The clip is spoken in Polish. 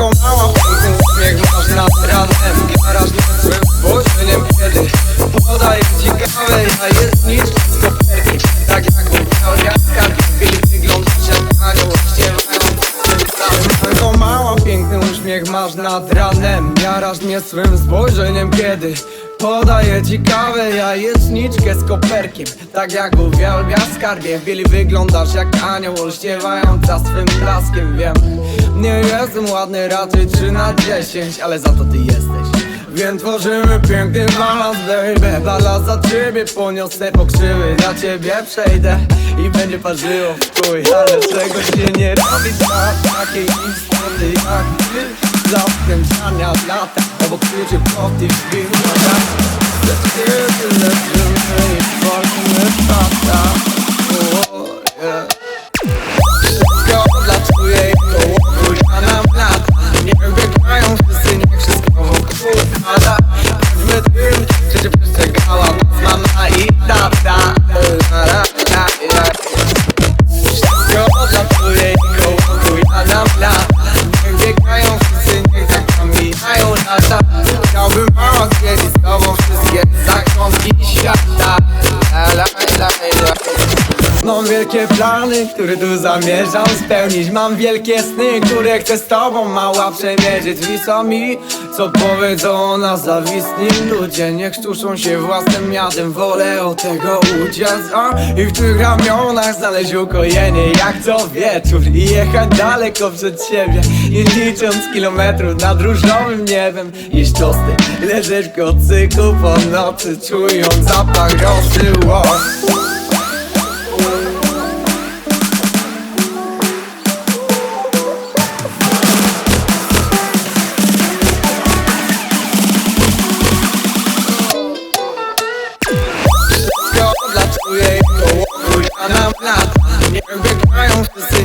przekonała W pięknym śmiech masz ranem Garaż nocy nad ranem. Jarasz mnie swym spojrzeniem kiedy Podaję ci kawę, jajeczniczkę z koperkiem Tak jak uwielbia skarbie. W bieli wyglądasz jak anioł Olśniewająca swym blaskiem. Wiem, nie jestem ładny raczej 3 na 10 Ale za to ty jesteś Więc tworzymy piękny balans, baby. Balans za ciebie poniosę pokrzywy. Dla ciebie przejdę i będzie parzyło w chuj Ale czego się nie robi dla takiej istoty jak ty. Dla wkręcania lata Obok kluczy po tych Chciałbym mała zwiedzić z tobą wszystkie zakątki Mam wielkie plany, które tu zamierzam spełnić. Mam wielkie sny, które chcę z tobą mała przemierzyć. Wiso mi, co powiedzą o nas zawistni ludzie. Niech sztuczą się własnym miastem, wolę od tego uciec a? I w tych ramionach znaleźć ukojenie. Jak co wieczór I jechać daleko przed siebie. Nie licząc kilometrów nad różowym niebem. Jeść tosty, leżeć w kocyku po nocy Czując zapach rosy, wow. Don't